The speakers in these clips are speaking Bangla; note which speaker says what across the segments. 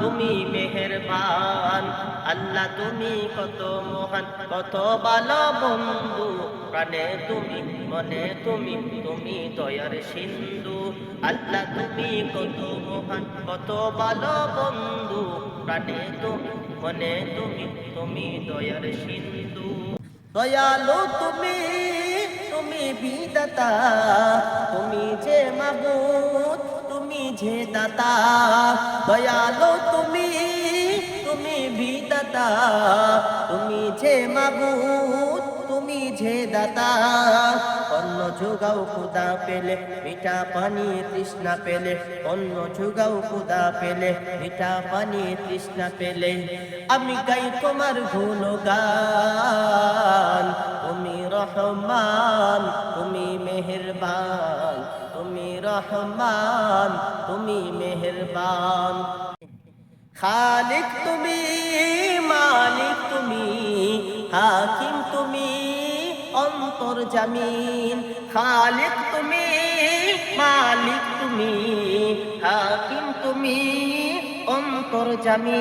Speaker 1: তুমি মেহেরবান। আল্লাহ, তুমি কত মহান, কত ভালো বন্ধু। প্রাণে তুমি, মনে তুমি তুমি দয়ার সিন্ধু। আল্লাহ, তুমি কত মহান, কত ভালো বন্ধু। প্রাণে তুমি, মনে তুমি তুমি দয়ার সিন্ধু। দয়ালু তুমি তুমি বিদাতা যে দাতা, দয়ালু তুমি তুমি বিদাতা, তুমি যে মাবুদ, তুমি যে দাতা। অন্য যুগাও খুদা পেলে, মিঠা পানি তৃষ্ণা পেলে। অন্য যুগাও খুদা পেলে, মিঠা পানি তৃষ্ণা পেলে। আমি গাই তোমার গুণগান, তুমি রহমান, তুমি মেহেরবান। রহমান তুমি মেহরবান। খালিক তুমি মালিক তুমি হাকিম তুমি অন্তর জামিন। খালিক তুমি মালিক জামি।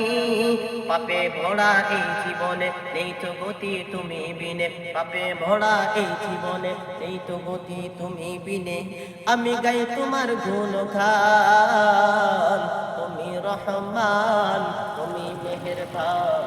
Speaker 1: পাপে ভরা এই জীবনে নেই তো গতি তুমি বিনে। পাপে ভরা এই জীবনে নেই তো গতি তুমি বিনে। আমি গাই তোমার গুণ খান তুমি রহমান, তুমি মেহেরবান।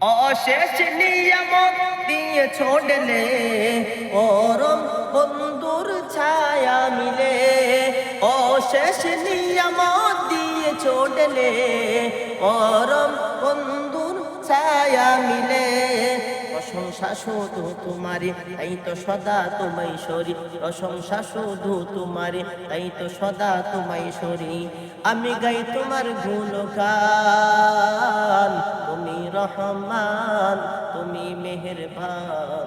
Speaker 1: অশেষ নিয়ামত দিয়ে ছোড়লে পরম বন্ধুর ছায়া মিলে। অশেষ নিয়ামত দিয়ে ছোড়লে পরম বন্ধুর ছায়া মিলে। প্রশংসা শুধু তোমারে তাই তো সদা তোমায় সরি। প্রশংসা শুধু তোমারে তাই তো সদা তোমায় সরি। আমি গাই তোমার গুণগান, তুমি রহমান, তুমি মেহেরবান।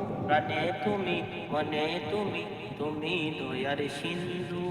Speaker 1: প্রাণে তুমি মনে তুমি তুমি দয়ার সিন্ধু।